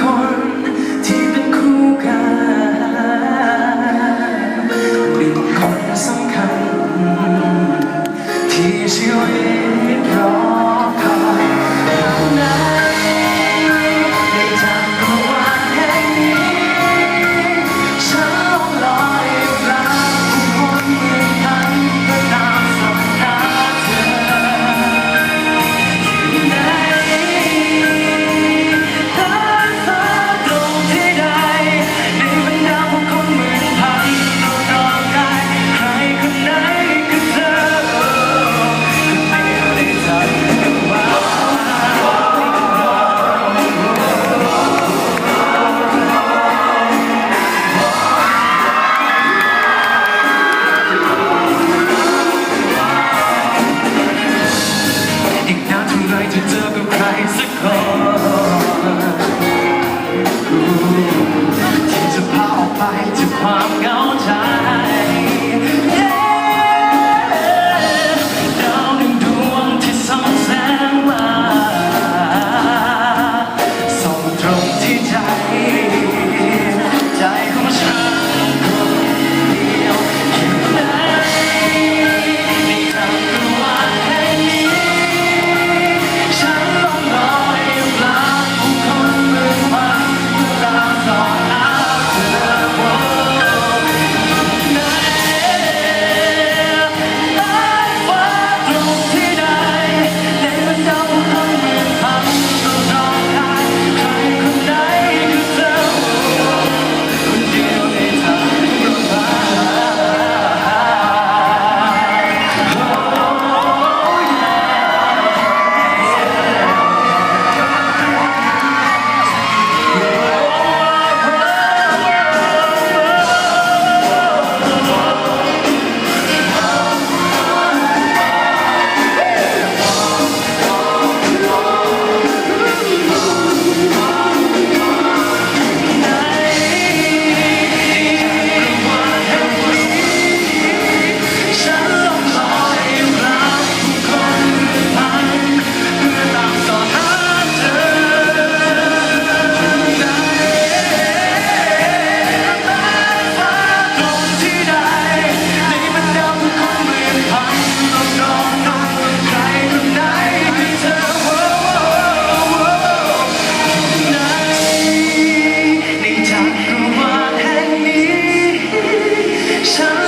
คนที่เป็นคู่กันเป็นคนสำคัญที่ชีวย ที่เจอกับใครสักคนที่จะพาออกไปจากความ 참